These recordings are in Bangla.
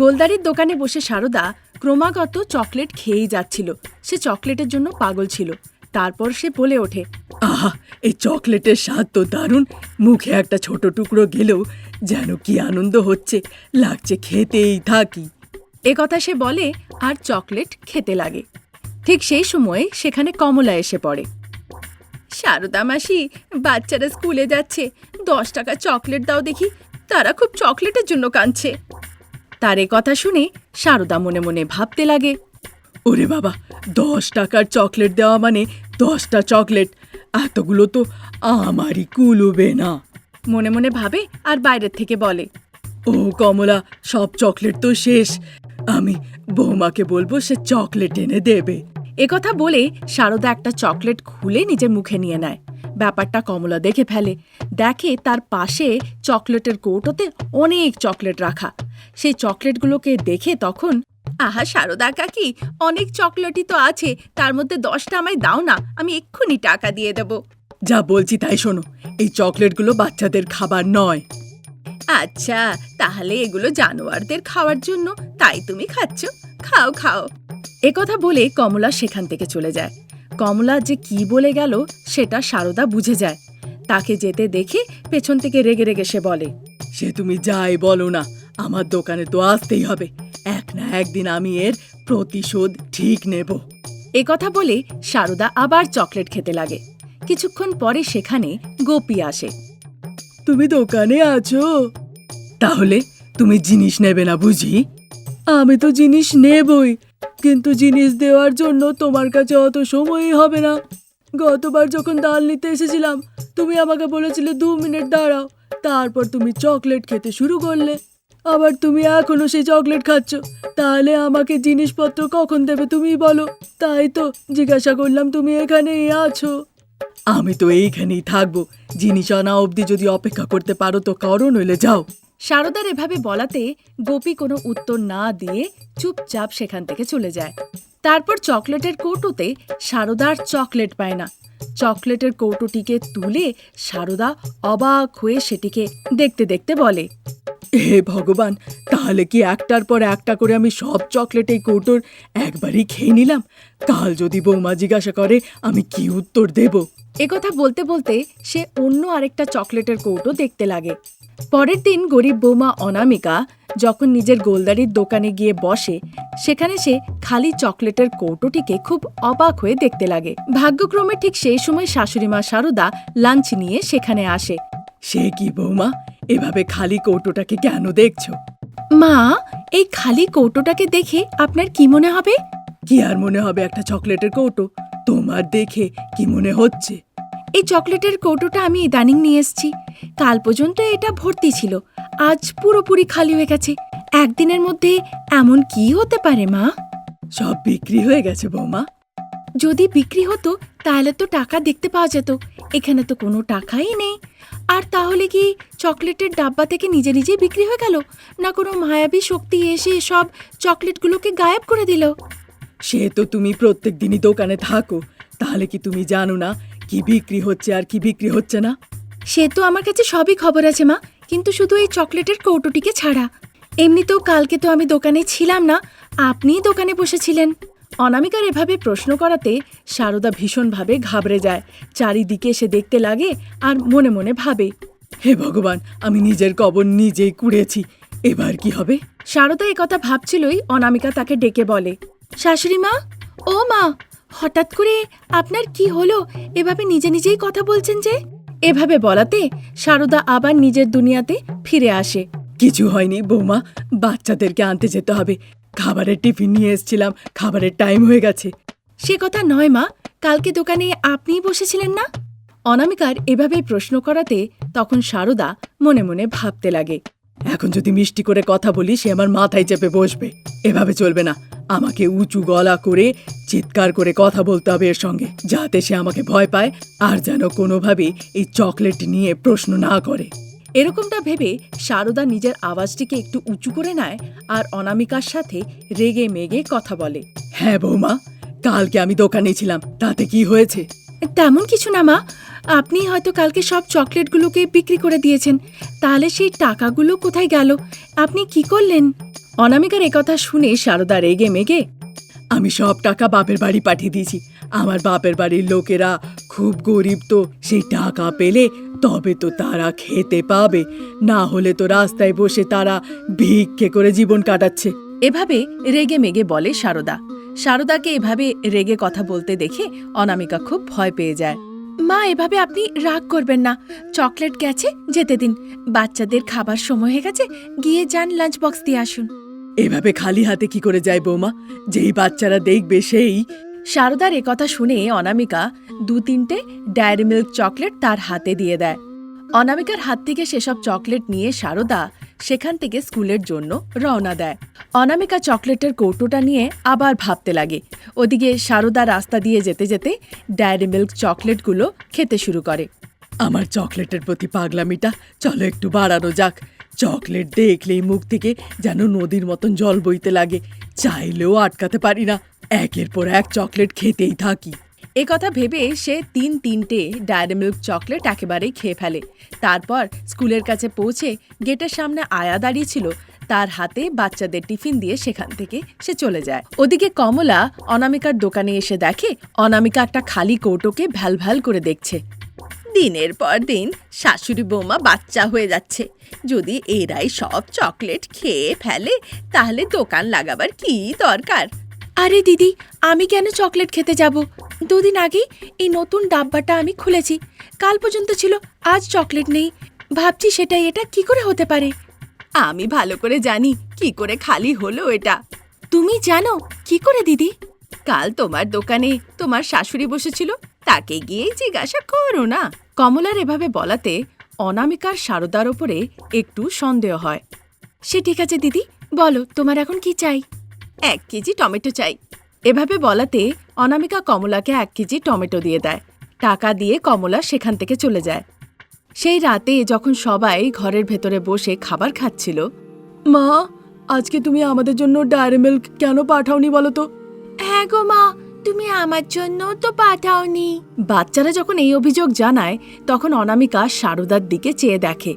গোলদারির দোকানে বসে সারদা ক্রমাগত চকলেট খেয়েই যাচ্ছিল। সে চকলেটের জন্য পাগল ছিল। তারপর সে বলে ওঠে, আহা, এই চকলেটের স্বাদ তো দারুণ। মুখে একটা ছোট টুকরো গেলেও যেন কি আনন্দ হচ্ছে, লাগছে খেতেই থাকি। এ কথা সে বলে আর চকলেট খেতে লাগে। ঠিক সেই সময় সেখানে কমলা এসে পড়ে। সারদা মাসি, বাচ্চারা স্কুলে যাচ্ছে। দশ টাকা চকলেট দাও দেখি। তারা খুব চকলেটের জন্য কাঁদছে। তার এ কথা শুনে সারদা মনে মনে ভাবতে লাগে, ওরে বাবা, দশ টাকার চকলেট দেওয়া মানে দশটা চকলেট, এতগুলো তো আমারই কুলুবে না। মনে মনে ভাবে আর বাইরের থেকে বলে, ও কমলা, সব চকলেট তো শেষ, আমি বৌমাকে বলব সে চকলেট এনে দেবে। এ কথা বলে সারদা একটা চকলেট খুলে নিজের মুখে নিয়ে নেয়। ব্যাপারটা কমলা দেখে ফেলে। দেখে তার পাশে চকলেটের কৌটোতে অনেক চকলেট রাখা। সেই চকলেটগুলোকে দেখে তখন, আহা, সারদা কাকি, অনেক চকলেটই তো আছে, তার মধ্যে দশটা আমায় দাও না, আমি এক্ষুনি টাকা দিয়ে দেব। যা বলছি তাই শোনো, এই চকলেটগুলো বাচ্চাদের খাবার নয়। আচ্ছা তাহলে এগুলো জানোয়ারদের খাওয়ার জন্য তাই তুমি খাচ্ছ? খাও খাও। কথা বলে কমলা সেখান থেকে চলে যায়। কমলা যে কি বলে গেল সেটা সারদা বুঝে যায়। তাকে যেতে দেখে পেছন থেকে রেগে রেগে সে বলে, সে তুমি যাই বলো না, আমার দোকানে তো আসতেই হবে। এক না একদিন আমি এর প্রতিশোধ ঠিক নেব। এ কথা বলে সারদা আবার চকলেট খেতে লাগে। কিছুক্ষণ পরে সেখানে গোপি আসে, তুমি দোকানে আছো? তাহলে তুমি জিনিস নেবে না বুঝি? আমি তো জিনিস নেবই। কিন্তু জিনিস দেওয়ার জন্য তোমার কাছে অত সময়ই হবে না। গতবার যখন ডাল নিতে এসেছিলাম, তুমি আমাকে বলেছিলে দু মিনিট দাঁড়াও, তারপর তুমি চকলেট খেতে শুরু করলে। আবার তুমি এখনও সেই চকলেট খাচ্ছ, তাহলে আমাকে জিনিসপত্র কখন দেবে তুমি বলো। তাই তো জিজ্ঞাসা করলাম, তুমি এখানেই আছো। আমি তো এইখানেই থাকব, জিনিস আনা অবধি যদি অপেক্ষা করতে পারো তো করো, নইলে যাও। সারদার এভাবে বলাতে গোপী কোনো উত্তর না দিয়ে চুপচাপ সেখান থেকে চলে যায়। তারপর চকলেটের কৌটোতে সারদার চকলেট পায় না। চকলেটের কৌটোটিকে তুলে সারদা অবাক হয়ে সেটিকে দেখতে দেখতে বলে, হে ভগবান, তাহলে কি একটার পর একটা করে আমি সব চকলেট এই কৌটোর একবারই খেয়ে নিলাম? কাল যদি বৌমা জিজ্ঞাসা করে, আমি কি উত্তর দেব? একথা বলতে বলতে সে অন্য আরেকটা চকলেটের কৌটো দেখতে লাগে। পরের দিন গরিব বৌমা অনামিকা যখন নিজের গোলদারির দোকানে গিয়ে বসে সেখানে সে খালি চকলেটের কৌটোটিকে খুব অবাক হয়ে দেখতে লাগে। ভাগ্যক্রমে ঠিক সেই সময় শাশুড়িমা সারদা লাঞ্চ নিয়ে সেখানে আসে। সে কি বৌমা? এভাবে খালি কৌটোটাকে কেন দেখছ? মা এই খালি কৌটোটাকে দেখে আপনার কি মনে হবে? কি আর মনে হবে একটা চকলেটের কৌটো? তোমার দেখে কি মনে হচ্ছে? এই চকলেটের কৌটোটা আমি ইদানিং নিয়ে এসেছি। কাল পর্যন্ত এটা ভর্তি ছিল। আজ পুরোপুরি খালি হয়ে গেছে। একদিনের মধ্যে এমন কি হতে পারে মা? সব বিক্রি হয়ে গেছে বৌমা। যদি বিক্রি হতো তাহলে তো টাকা দেখতে পাওয়া যেত। এখানে তো কোনো টাকাই নেই। আর তাহলে কি চকলেটের ডাব্বা থেকে নিজে নিজেই বিক্রি হয়ে গেল? না কোনো মায়াবী শক্তি এসে সব চকলেটগুলোকে গায়েব করে দিল? সে তো তুমি প্রত্যেক দিনই দোকানে থাকো। তাহলে কি তুমি জানো না কি বিক্রি হচ্ছে আর কি বিক্রি হচ্ছে না? সে তো আমার কাছে সবই খবর আছে মা। কিন্তু শুধু এই চকলেটের কৌটোটিকে ছাড়া। এমনিতেও কালকে তো আমি দোকানে ছিলাম না আপনিই দোকানে বসেছিলেন। অনামিকার এভাবে প্রশ্ন করাতে সারদা ভীষণভাবে ঘাবড়ে যায়। চারিদিকে সে দেখতে লাগে আর মনে মনে ভাবে হে ভগবান আমি নিজের কবর নিজেই কুড়েছি এবার কি হবে? সারদা কথা ভাবছিলই অনামিকা তাকে ডেকে বলে শাশুড়ি মা? ও মা হঠাৎ করে আপনার কি হলো? এভাবে নিজে নিজেই কথা বলছেন যে? এভাবে বলাতে সারদা আবার নিজের দুনিয়াতে ফিরে আসে। কিছু হয়নি বৌমা বাচ্চাদেরকে আনতে যেতে হবে। খাবারের টিফিন নিয়ে এসেছিলাম খাবারের টাইম হয়ে গেছে। সে কথা নয় মা কালকে দোকানে আপনিই বসেছিলেন না? অনামিকার এভাবে প্রশ্ন করাতে তখন সারদা মনে মনে ভাবতে লাগে। এখন যদি মিষ্টি করে কথা বলি সে আমার মাথায় চেপে বসবে। এভাবে চলবে না। আমাকে উঁচু গলা করে চিৎকার করে কথা বলতে হবে এর সঙ্গে, যাতে সে আমাকে ভয় পায় আর যেন কোনোভাবে এই চকলেট নিয়ে প্রশ্ন না করে। এরকমটা ভেবে সারদা নিজের আওয়াজটিকে একটু উঁচু করে নেয় আর অনামিকার সাথে রেগে মেগে কথা বলে। হ্যাঁ বৌমা, কালকে আমি দোকানে ছিলাম, তাতে কি হয়েছে? তেমন কিছু না মা, আপনি হয়তো কালকে সব চকলেটগুলোকে বিক্রি করে দিয়েছেন, তাহলে সেই টাকাগুলো কোথায় গেল? আপনি কি করলেন? অনামিকার একথা শুনে সারদা রেগে মেগে, আমি সব টাকা বাপের বাড়ি পাঠিয়ে দিয়েছি। আমার বাপের বাড়ির লোকেরা খুব গরিব তো সেই টাকা পেলে তবে তো তারা খেতে পাবে। না হলে তো রাস্তায় বসে তারা ভিক্ষে করে জীবন কাটাচ্ছে। এভাবে রেগে মেগে বলে সারদা। সারদাকে এভাবে রেগে কথা বলতে দেখে অনামিকা খুব ভয় পেয়ে যায়। মা, এভাবে আপনি রাগ করবেন না। চকলেট গেছে, যেতে দিন। বাচ্চাদের খাবার সময় হয়ে গেছে, গিয়ে যান লাঞ্চ বক্স দিয়ে আসুন। এভাবে খালি হাতে কি করে যায় বৌমা? যেই বাচ্চারা দেখবে সেই। সারদার কথা শুনে অনামিকা দু তিনটে ডায়েরি মিল্ক চকলেট তার হাতে দিয়ে দেয়। অনামিকার হাত থেকে সেসব চকলেট নিয়ে সারদা সেখান থেকে স্কুলের জন্য রওনা দেয়। অনামিকা চকলেটের কৌটোটা নিয়ে আবার ভাবতে লাগে। ওদিকে সারদা রাস্তা দিয়ে যেতে যেতে ডায়েরি মিল্ক চকলেটগুলো খেতে শুরু করে। আমার চকলেটের প্রতি পাগলামিটা চলো একটু বাড়ানো যাক। চকলেট দেখলেই মুখ থেকে যেন নদীর মতন জল বইতে লাগে। চাইলেও আটকাতে পারি না। একের পর এক চকলেট খেতেই থাকি। এ কথা ভেবে সে তিন তিনটে ডায়েরি মিল্ক চকলেট একেবারেই খেয়ে ফেলে। তারপর স্কুলের কাছে পৌঁছে গেটের সামনে আয়া দাঁড়িয়েছিল তার হাতে বাচ্চাদের টিফিন দিয়ে সেখান থেকে সে চলে যায়। ওদিকে কমলা অনামিকার দোকানে এসে দেখে অনামিকা একটা খালি কৌটোকে ভ্যাল ভ্যাল করে দেখছে। দিনের পর দিন শাশুড়ি বৌমা বাচ্চা হয়ে যাচ্ছে। যদি এরাই সব চকলেট খেয়ে ফেলে তাহলে দোকান লাগাবার কি দরকার? আরে দিদি আমি কেন চকলেট খেতে যাব? দুদিন আগেই এই নতুন ডাব্বাটা আমি খুলেছি। কাল পর্যন্ত ছিল আজ চকলেট নেই। ভাবছি সেটাই এটা কি করে হতে পারে? আমি ভালো করে জানি কি করে খালি হলো এটা। তুমি জানো কি করে দিদি? কাল তোমার দোকানে তোমার শাশুড়ি বসেছিল তাকে গিয়ে জিজ্ঞাসা করো না। কমলার এভাবে বলাতে অনামিকার সারদার ওপরে একটু সন্দেহ হয়। সে ঠিক আছে, দিদি, বলো, তোমার এখন কি চাই? এক কেজি টমেটো চাই। এভাবে বলাতে অনামিকা কমলাকে এক কেজি টমেটো দিয়ে দেয়। টাকা দিয়ে কমলা সেখান থেকে চলে যায়। সেই রাতে যখন সবাই ঘরের ভেতরে বসে খাবার খাচ্ছিল, মা, আজকে তুমি আমাদের জন্য ডায়েরি মিল্ক কেন পাঠাওনি বলো তো? হ্যাঁ গো মা তুমি আমার জন্য তো পাঠাওনি। বাচ্চারা যখন এই অভিযোগ জানায়, তখন অনামিকা সারদার দিকে চেয়ে দেখে।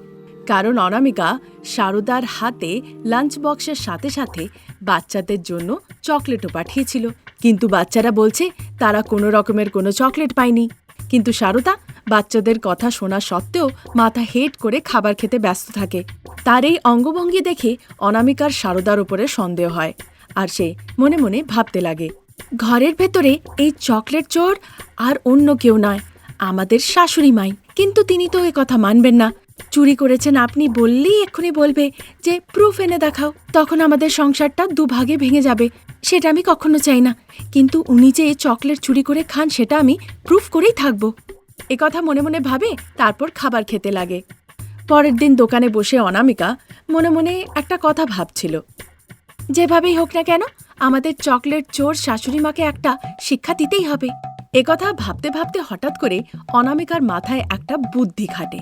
কারণ অনামিকা সারদার হাতে লাঞ্চ বক্সের সাথে সাথে বাচ্চাদের জন্য চকলেটও পাঠিয়েছিল। কিন্তু বাচ্চারা বলছে, তারা কোনো রকমের কোনো চকলেট পায়নি। কিন্তু সারদা বাচ্চাদের কথা শোনা সত্ত্বেও মাথা হেট করে খাবার খেতে ব্যস্ত থাকে। তার এই অঙ্গভঙ্গি দেখে অনামিকার সারদার উপরে সন্দেহ হয়। আর সে মনে মনে ভাবতে লাগে। ঘরের ভেতরে এই চকলেট চোর আর অন্য কেউ নয়, আমাদের শাশুড়ি মাই। কিন্তু তিনি তো এ কথা মানবেন না। চুরি করেছেন আপনি বললেই এক্ষুনি বলবে যে, প্রুফ এনে দেখাও। তখন আমাদের সংসারটা দুভাগে ভেঙে যাবে। সেটা আমি কখনো চাই না। কিন্তু উনি যে এ চকলেট চুরি করে খান, সেটা আমি প্রুফ করেই থাকব। এ কথা মনে মনে ভাবে, তারপর খাবার খেতে লাগে। পরের দিন দোকানে বসে অনামিকা মনে মনে একটা কথা ভাবছিল। যেভাবেই হোক না কেন আমাদের চকলেট চোর শাশুড়ি মাকে একটা শিক্ষা দিতেই হবে। একথা ভাবতে ভাবতে হঠাৎ করে অনামিকার মাথায় একটা বুদ্ধি খাটে।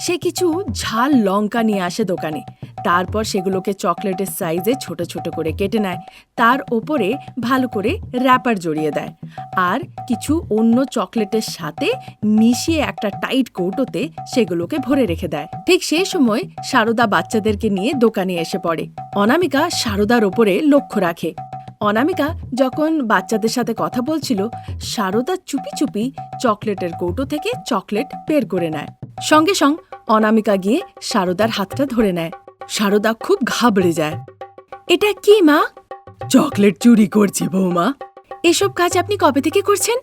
সে কিছু ঝাল লঙ্কা নিয়ে আসে দোকানে। তারপর সেগুলোকে চকলেটের সাইজে ছোট ছোট করে কেটে নেয়। তার ওপরে ভালো করে র্যাপার জড়িয়ে দেয়। আর কিছু অন্য চকলেটের সাথে মিশিয়ে একটা টাইট কৌটোতে সেগুলোকে ভরে রেখে দেয়। ঠিক সেই সময় সারদা বাচ্চাদেরকে নিয়ে দোকানে এসে পড়ে। অনামিকা সারদার ওপরে লক্ষ্য রাখে। অনামিকা যখন বাচ্চাদের সাথে কথা বলছিল, সারদা চুপি চুপি চকলেটের কৌটো থেকে চকলেট বের করে নেয়। সঙ্গে সঙ্গ অনামিকা গিয়ে সারদার হাতটা ধরে নেয়। সারদা খুব ঘাবড়ে যায়। এটা কি, মা? চকলেট চুরি করছি, বৌমা। এসব কাজ আপনি কবে থেকে করছেন?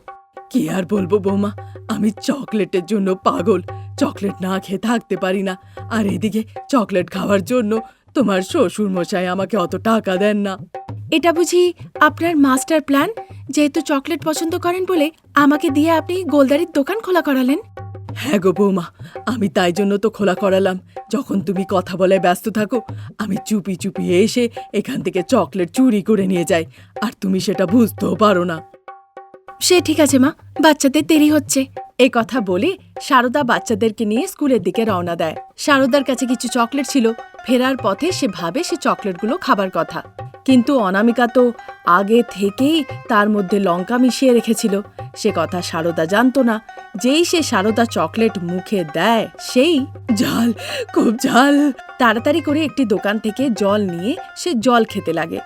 কি আর বলব, বৌমা? আমি চকলেটের জন্য পাগল। চকলেট না খেয়ে থাকতে পারি না। আর এদিকে চকলেট খাওয়ার জন্য তোমার শ্বশুর মশাই আমাকে অত টাকা দেন না। এটা বুঝি আপনার মাস্টার প্ল্যান? যেহেতু চকলেট পছন্দ করেন বলে আমাকে দিয়ে আপনি গোলদারির দোকান খোলা করালেন? হ্যাঁ গো বৌমা, আমি তাই জন্য তো খোলা করালাম। যখন তুমি কথা বলে ব্যস্ত থাকো, আমি চুপি চুপি এসে এখান থেকে চকলেট চুরি করে নিয়ে যাই, আর তুমি সেটা বুঝতেও পারো না। সে ঠিক আছে মা, বাচ্চাদের দেরি হচ্ছে। এ কথা বলে সারদা বাচ্চাদেরকে নিয়ে স্কুলের দিকে রওনা দেয়। সারদার কাছে কিছু চকলেট ছিল। ফেরার পথে সে ভাবে সে চকলেটগুলো খাবার কথা। কিন্তু অনামিকা তো আগে থেকেই তার মধ্যে লঙ্কা মিশিয়ে রেখেছিল। সে কথা সারদা জানতো না। যেই সে সারদা চকলেট মুখে দেয়, সেই ঝাল খুব ঝাল তাড়াতাড়ি করে একটি দোকান থেকে জল নিয়ে সে জল খেতে লাগে।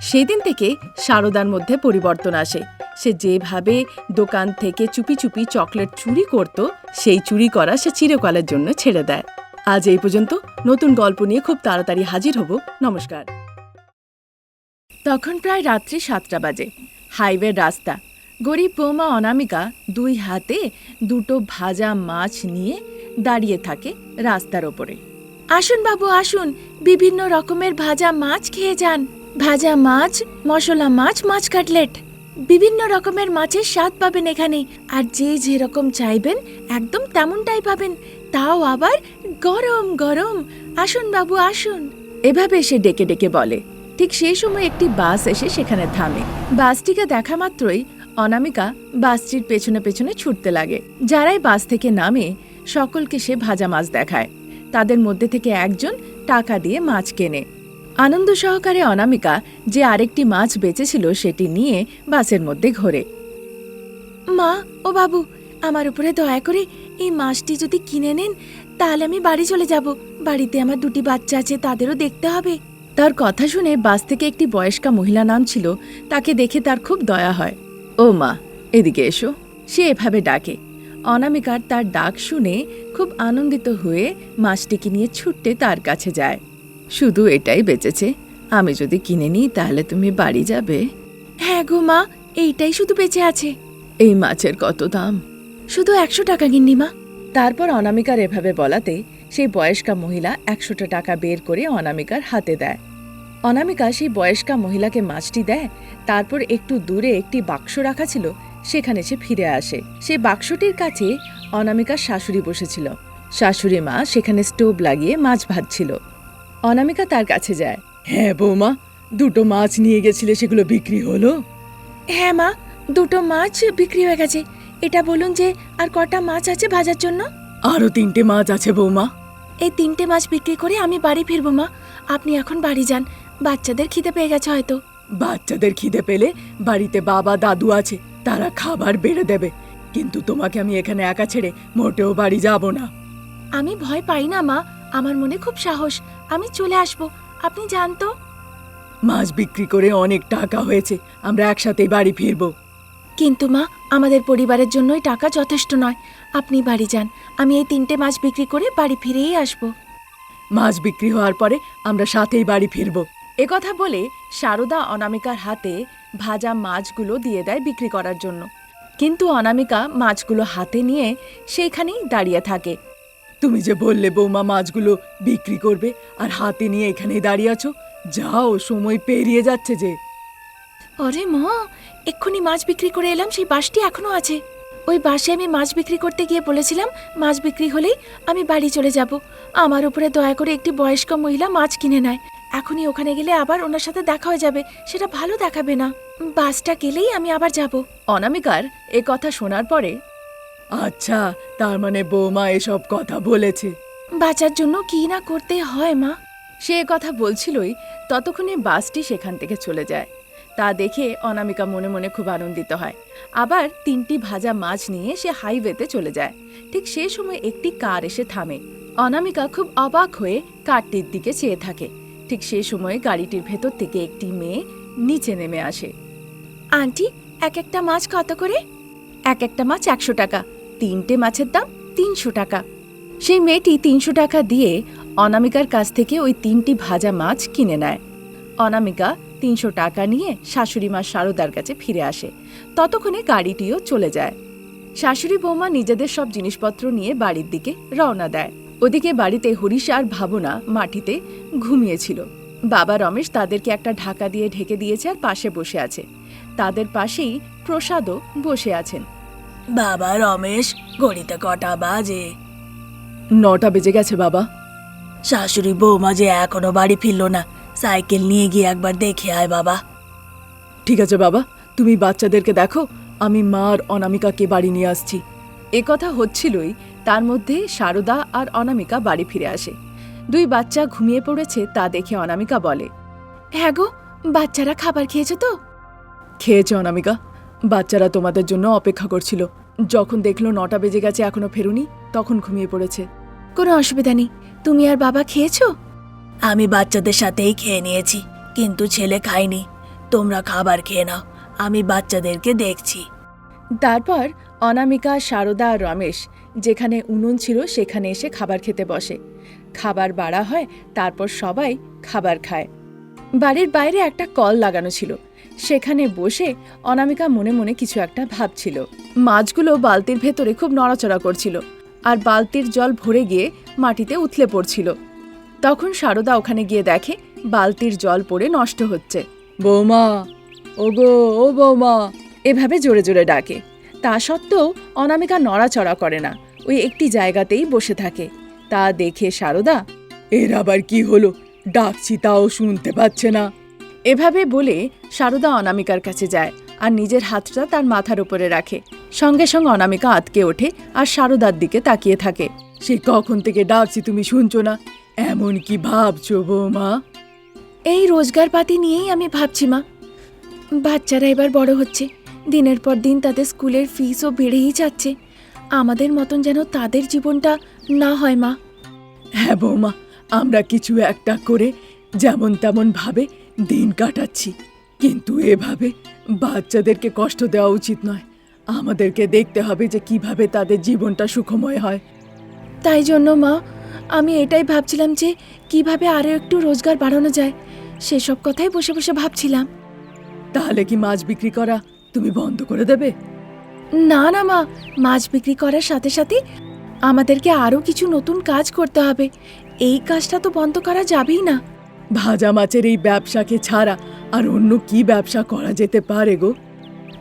সেদিন থেকে সারদার মধ্যে পরিবর্তন আসে। সে যেভাবে দোকান থেকে চুপি চুপি চকলেট চুরি করত, সেই চুরি করা সে চিরকালের জন্য ছেড়ে দেয়। আজ এই পর্যন্ত নতুন গল্প নিয়ে খুব তাড়াতাড়ি হাজির হব। নমস্কার। তখন প্রায় রাত্রি সাতটা বাজে। হাইওয়ের রাস্তা। গরিব বৌমা অনামিকা দুই হাতে দুটো ভাজা মাছ নিয়ে দাঁড়িয়ে থাকে রাস্তার ওপরে। আসুন বাবু, আসুন। বিভিন্ন রকমের ভাজা মাছ খেয়ে যান। ভাজা মাছ, মশলা মাছ মাছ কাটলেট। বিভিন্ন রকমের মাছের স্বাদ পাবেন এখানে। আর যে যেরকম চাইবেন, একদম তেমনটাই পাবেন। তাও আবার গরম গরম। আসুন বাবু, আসুন। এভাবে সে ডেকে ডেকে বলে। ঠিক সেই সময় একটি বাস এসে সেখানে থামে। বাসটিকে দেখা মাত্রই অনামিকা বাসটির পেছনে পেছনে ছুটতে লাগে। যারাই বাস থেকে নামে, সকলকে সে ভাজা মাছ দেখায়। তাদের মধ্যে থেকে একজন টাকা দিয়ে মাছ কেনে। আনন্দ সহকারে অনামিকা যে আরেকটি মাছ বেঁচেছিল সেটি নিয়ে বাসের মধ্যে ঘোরে। মা, ও বাবু, আমার উপরে দয়া করে এই মাছটি যদি কিনে নেন, তাহলে আমি বাড়ি চলে যাব। বাড়িতে আমার দুটি বাচ্চা আছে, তাদেরও দেখতে হবে। তার কথা শুনে বাস থেকে একটি বয়স্কা মহিলা নাম ছিল তাকে দেখে তার খুব দয়া হয়। ও মা এদিকে এসো। সে এভাবে ডাকে। অনামিকার তার ডাক শুনে খুব আনন্দিত হয়ে মাছটিকে নিয়ে ছুটতে তার কাছে যায়। শুধু এটাই বেঁচেছে। আমি যদি কিনে নিই তাহলে তুমি বাড়ি যাবে। হ্যাঁ গো মা এইটাই শুধু বেঁচে আছে। এই মাছের কত দাম? শুধু একশো টাকা গিন্নিমা তারপর অনামিকার এভাবে বলাতে সেই বয়স্কা মহিলা একশোটা টাকা বের করে অনামিকার হাতে দেয়। অনামিকা সেই বয়স্কা মহিলাকে মাছটি দেয় তারপর একটু দূরে একটি বাক্স রাখা ছিল সেখানে সে ফিরে আসে। সেই বাক্সটির কাছে অনামিকার শাশুড়ি বসেছিল। শাশুড়ি মা সেখানে স্টোভ লাগিয়ে মাছ ভাজছিল। অনামিকা তার কাছে যায় হ্যাঁ বৌমা দুটো মাছ নিয়ে গেছিলে সেগুলো বিক্রি হলো? হ্যাঁ মা দুটো মাছ বিক্রি হয়ে গেছে। এটা বলুন যে আর কটা মাছ আছে ভাজার জন্য? আরও তিনটে মাছ আছে বৌমা। এই তিনটে মাছ বিক্রি করে আমি বাড়ি ফিরবো মা। আপনি এখন বাড়ি যান বাচ্চাদের খিদে পেয়ে গেছে হয়তো। বাচ্চাদের খিদে পেলে বাড়িতে বাবা দাদু আছে তারা খাবার বেড়ে দেবে। কিন্তু তোমাকে আমি এখানে একা ছেড়ে মোটেও বাড়ি যাব না। আমি ভয় পাই না মা। আমার মনে খুব সাহস। আমি চলে আসব। আপনি যান তো। মাছ বিক্রি করে অনেক টাকা হয়েছে। আমরা একসাথেই বাড়ি ফিরবো। কিন্তু মা আমাদের পরিবারের জন্যই টাকা যথেষ্ট নয়। আপনি বাড়ি যান। আমি এই তিনটে মাছ বিক্রি করে বাড়ি ফিরেই আসব। মাছ বিক্রি হওয়ার পরে আমরা সাথেই বাড়ি ফিরবো। কথা বলে সারদা অনামিকার হাতে ভাজা মাছগুলো দিয়ে দেয় বিক্রি করার জন্য। কিন্তু অনামিকা মাছগুলো হাতে নিয়ে সেইখানেই দাঁড়িয়ে থাকে। তুমি যে বললে বৌমা মাছগুলো বিক্রি করবে আর হাতে নিয়ে এখানেই দাঁড়িয়ে আছো, যাও, সময় পেরিয়ে যাচ্ছে যে। আরে মা, এক্ষুনি মাছ বিক্রি করে এলাম, সেই বাসটি এখনও আছে। ওই বাসে আমি মাছ বিক্রি করতে গিয়ে বলেছিলাম, মাছ বিক্রি হলেই আমি বাড়ি চলে যাব। আমার উপরে দয়া করে একটি বয়স্ক মহিলা মাছ কিনে নেয়। এখনই ওখানে গেলে আবার ওনার সাথে দেখা হয়ে যাবে। সেটা ভালো দেখাবে না। বাসটা গেলেই আমি আবার যাব। অনামিকার এ কথা শোনার পরে আচ্ছা তার মানে বৌমা এসব কথা বলেছে। বাঁচার জন্য কি না করতে হয় মা? সে কথা বলছিলই ততক্ষণে বাসটি সেখান থেকে চলে যায়। তা দেখে অনামিকা মনে মনে খুব আনন্দিত হয়। আবার তিনটি ভাজা মাছ নিয়ে সে হাইওয়েতে চলে যায়। ঠিক সেই সময় একটি কার এসে থামে। অনামিকা খুব অবাক হয়ে কারটির দিকে চেয়ে থাকে। ঠিক সেই সময় গাড়িটির ভেতর থেকে একটি মেয়ে নিচে নেমে আসে। আন্টি, এক একটা মাছ কত করে? এক একটা মাছ একশো টাকা। তিনটে মাছের দাম তিনশো টাকা। সেই মেয়েটি তিনশো টাকা দিয়ে অনামিকার কাছ থেকে ওই তিনটি ভাজা মাছ কিনে নেয়। অনামিকা তিনশো টাকা নিয়ে শাশুড়ি মা শারদার কাছে ফিরে আসে। ততক্ষণে গাড়িটিও চলে যায়। শাশুড়ি বৌমা নিজেদের সব জিনিসপত্র নিয়ে বাড়ির দিকে রওনা দেয়। ওদিকে বাড়িতে হরিশ আর ভাবনা মাটিতে ঘুমিয়েছিল। বাবা রমেশ তাদেরকে একটা ঢাকা দিয়ে ঢেকে দিয়েছে আর পাশে বসে আছে। তাদের পাশেই প্রসাদও বসে আছেন। বাবা রমেশ ঘড়িতে কটা বাজে? নটা বেজে গেছে বাবা। শাশুড়ি বৌমা যে এখনও বাড়ি ফিরল না সাইকেল নিয়ে গিয়ে একবার দেখে আয় বাবা। ঠিক আছে বাবা। তুমি বাচ্চাদেরকে দেখো আমি মা আর অনামিকাকে বাড়ি নিয়ে আসছি। এ কথা হচ্ছিলই তার মধ্যে শারদা আর অনামিকা বাড়ি ফিরে আসে। দুই বাচ্চা ঘুমিয়ে পড়েছে তা দেখে অনামিকা বলে হ্যাঁ গো বাচ্চারা খাবার খেয়েছে তো? খেয়েছে অনামিকা। বাচ্চারা তোমাদের জন্য অপেক্ষা করছিল। যখন দেখল নটা বেজে গেছে এখনও ফেরুনি তখন ঘুমিয়ে পড়েছে। কোনো অসুবিধা নেই। তুমি আর বাবা খেয়েছো? আমি বাচ্চাদের সাথেই খেয়ে নিয়েছি কিন্তু ছেলে খায়নি। তোমরা খাবার খেয়ে নাও। আমি বাচ্চাদেরকে দেখছি। তারপর অনামিকা সারদা আর রমেশ যেখানে উনুন ছিল সেখানে এসে খাবার খেতে বসে। খাবার বাড়া হয় তারপর সবাই খাবার খায়। বাড়ির বাইরে একটা কল লাগানো ছিল। সেখানে বসে অনামিকা মনে মনে কিছু একটা ভাবছিল। মাছগুলো বালতির ভেতরে খুব নড়াচড়া করছিল আর বালতির জল ভরে গিয়ে মাটিতে উথলে পড়ছিল। তখন সারদা ওখানে গিয়ে দেখে বালতির জল পড়ে নষ্ট হচ্ছে। বৌমা ওগো ও বৌমা। এভাবে জোরে জোরে ডাকে। তা সত্ত্বেও অনামিকা নড়াচড়া করে না। ওই একটি জায়গাতেই বসে থাকে। তা দেখে সারদা, এর আবার কি হলো? ডাকছি, তাও শুনতে পাচ্ছে না। এভাবে বলে সারদা অনামিকার কাছে যায় আর নিজের হাতটা তার মাথার উপরে রাখে। সঙ্গে সঙ্গে অনামিকা আতকে ওঠে আর সারদার দিকে তাকিয়ে থাকে। সে কখন থেকে ডাকছি তুমি শুনছো না? এমন কি ভাবছ বৌমা? এই রোজগার পাতি নিয়েই আমি ভাবছি মা। বাচ্চারা এবার বড় হচ্ছে। দিনের পর দিন তাদের স্কুলের ফিসও বেড়েই যাচ্ছে। আমাদের মতন যেন তাদের জীবনটা না হয় মা। হ্যাঁ বৌমা আমরা কিছু একটা করে যেমন তেমন ভাবে দিন কাটাচ্ছি। কিন্তু এভাবে বাচ্চাদেরকে কষ্ট দেওয়া উচিত নয়। আমাদেরকে দেখতে হবে যে কীভাবে তাদের জীবনটা সুখময় হয়। তাই জন্য মা আমি এটাই ভাবছিলাম যে কীভাবে আরও একটু রোজগার বাড়ানো যায়। সেসব কথাই বসে বসে ভাবছিলাম। তাহলে কি মাছ বিক্রি করা তুমি বন্ধ করে দেবে? না না মা। মাছ বিক্রি করার সাথে সাথে আমাদেরকে আরও কিছু নতুন কাজ করতে হবে। এই কাজটা তো বন্ধ করা যাবেই না। ভাজা মাছের এই ব্যবসাকে ছাড়া আর অন্য কি ব্যবসা করা যেতে পারে গো?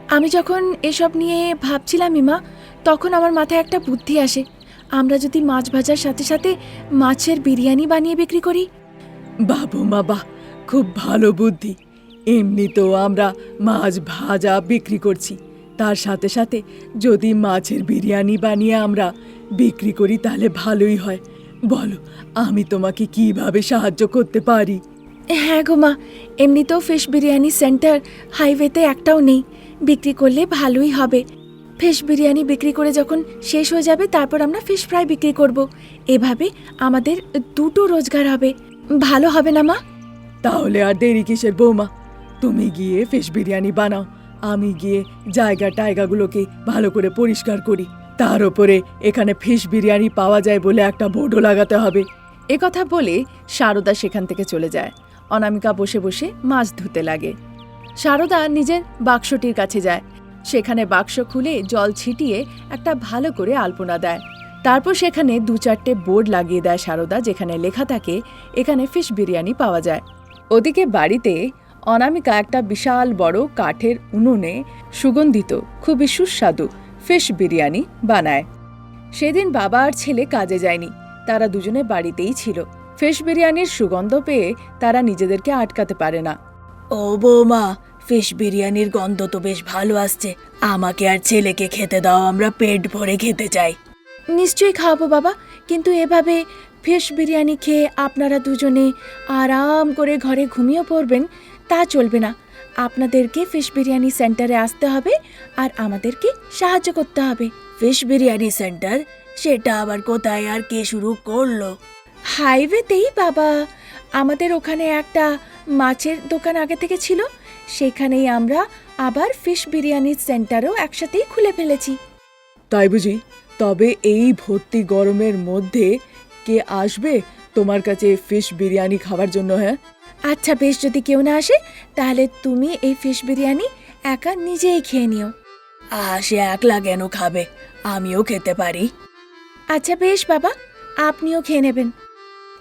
আমি যখন এসব নিয়ে ভাবছিলাম ইমা তখন আমার মাথায় একটা বুদ্ধি আসে। আমরা যদি মাছ ভাজার সাথে সাথে মাছের বিরিয়ানি বানিয়ে বিক্রি করি? বাবু মা বাহ! খুব ভালো বুদ্ধি। এমনিতেও আমরা মাছ ভাজা বিক্রি করছি। তার সাথে সাথে যদি মাছের বিরিয়ানি বানিয়ে আমরা বিক্রি করি তাহলে ভালোই হয়। বলো আমি তোমাকে কীভাবে সাহায্য করতে পারি? হ্যাঁ গো মা এমনিতেও ফিশ বিরিয়ানি সেন্টার হাইওয়েতে একটাও নেই। বিক্রি করলে ভালোই হবে। ফিশ বিরিয়ানি বিক্রি করে যখন শেষ হয়ে যাবে তারপর আমরা ফিশ ফ্রাই বিক্রি করব। এভাবে আমাদের দুটো রোজগার হবে। ভালো হবে না মা? তাহলে আর দেরি কিসের বৌমা? তুমি গিয়ে ফিশ বিরিয়ানি বানাও। আমি গিয়ে জায়গা টায়গাগুলোকে ভালো করে পরিষ্কার করি। তার ওপরে এখানে ফিশ বিরিয়ানি পাওয়া যায় বলে একটা বোর্ডও লাগাতে হবে। কথা বলে সারদা সেখান থেকে চলে যায়। অনামিকা বসে বসে মাছ ধুতে লাগে। সারদা নিজের বাক্সটির কাছে যায়। সেখানে বাক্স খুলে জল ছিটিয়ে একটা ভালো করে আলপনা দেয়। তারপর সেখানে দু চারটে বোর্ড লাগিয়ে দেয় সারদা, যেখানে লেখা থাকে, এখানে ফিশ বিরিয়ানি পাওয়া যায়। ওদিকে বাড়িতে অনামিকা একটা বিশাল বড় কাঠের উনুনে সুগন্ধিত খুবই সুস্বাদু ফিশ বিরিয়ানি বানায়। সেদিন বাবা আর ছেলে কাজে যায়নি তারা দুজনে বাড়িতেই ছিল। ফিশ বিরিয়ানির সুগন্ধ পেয়ে তারা নিজেদেরকে আটকাতে পারে না। ও বৌমা ফিশ বিরিয়ানির গন্ধ তো বেশ ভালো আসছে। আমাকে আর ছেলেকে খেতে দাও আমরা পেট ভরে খেতে চাই। নিশ্চয়ই খাওয়াবো বাবা কিন্তু এভাবে ফিশ বিরিয়ানি খেয়ে আপনারা দুজনে আরাম করে ঘরে ঘুমিয়ে পড়বেন তা চলবে না। আপনাদেরকে ফিশ বিরিয়ানি সেন্টারে আসতে হবে আর আমাদেরকে সাহায্য করতে হবে। ফিশ বিরিয়ানি সেন্টার সেটা আবার কোথায় আর কে শুরু করল? হাইওয়েতেই বাবা। আমাদের ওখানে একটা মাছের দোকান আগে থেকে ছিল। সেখানেই আমরা আবার ফিশ বিরিয়ানি সেন্টারও একসাথেই খুলে ফেলেছি। তাই বুঝি? তবে এই ভর্তি গরমের মধ্যে কে আসবে তোমার কাছে ফিশ বিরিয়ানি খাওয়ার জন্য হ্যাঁ? আচ্ছা বেশ যদি কেউ না আসে তাহলে তুমি এই ফিশ বিরিয়ানি একা নিজেই খেয়ে নিও। আহ সে একলা কেন খাবে? আমিও খেতে পারি। আচ্ছা বেশ বাবা আপনিও খেয়ে নেবেন।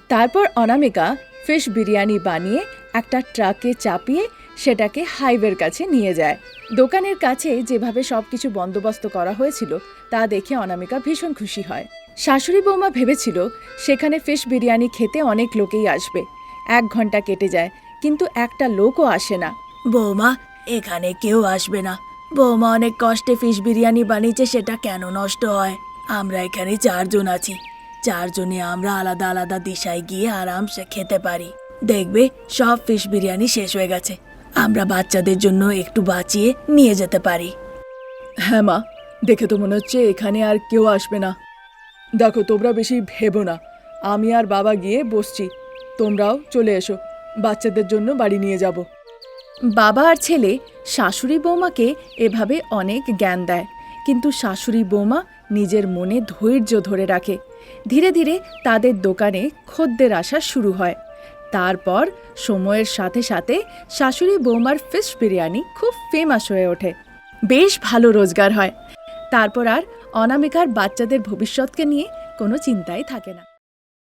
তারপর অনামিকা ফিশ বিরিয়ানি বানিয়ে একটা ট্রাকে চাপিয়ে সেটাকে হাইওয়ের কাছে নিয়ে যায়। দোকানের কাছে যেভাবে সব কিছু বন্দোবস্ত করা হয়েছিল তা দেখে অনামিকা ভীষণ খুশি হয়। শাশুড়ি বৌমা ভেবেছিল সেখানে ফিশ বিরিয়ানি খেতে অনেক লোকেই আসবে। এক ঘণ্টা কেটে যায় কিন্তু একটা লোকও আসে না। বৌমা এখানে কেউ আসবে না। বৌমা অনেক কষ্টে ফিশ বিরিয়ানি বানিয়েছে সেটা কেন নষ্ট হয়? আমরা এখানে চারজন আছি। চারজনে আমরা আলাদা আলাদা দিশায় গিয়ে আরামসে খেতে পারি। দেখবে সব ফিশ বিরিয়ানি শেষ হয়ে গেছে। আমরা বাচ্চাদের জন্য একটু বাঁচিয়ে নিয়ে যেতে পারি। হ্যাঁ মা দেখে তো মনে হচ্ছে এখানে আর কেউ আসবে না। দেখো তোমরা বেশি ভেবো না। আমি আর বাবা গিয়ে বসছি। তোমরাও চলে এসো, বাচ্চাদের জন্য বাড়ি নিয়ে যাব। বাবা আর ছেলে শাশুড়ি বৌমাকে এভাবে অনেক জ্ঞান দেয়, কিন্তু শাশুড়ি বৌমা নিজের মনে ধৈর্য ধরে রাখে। ধীরে ধীরে তাদের দোকানে খদ্দের আসা শুরু হয়। তারপর সময়ের সাথে সাথে শাশুড়ি বৌমার ফিশ বিরিয়ানি খুব ফেমাস হয়ে ওঠে। বেশ ভালো রোজগার হয়। তারপর আর অনামিকার বাচ্চাদের ভবিষ্যৎকে নিয়ে কোনো চিন্তাই থাকে না।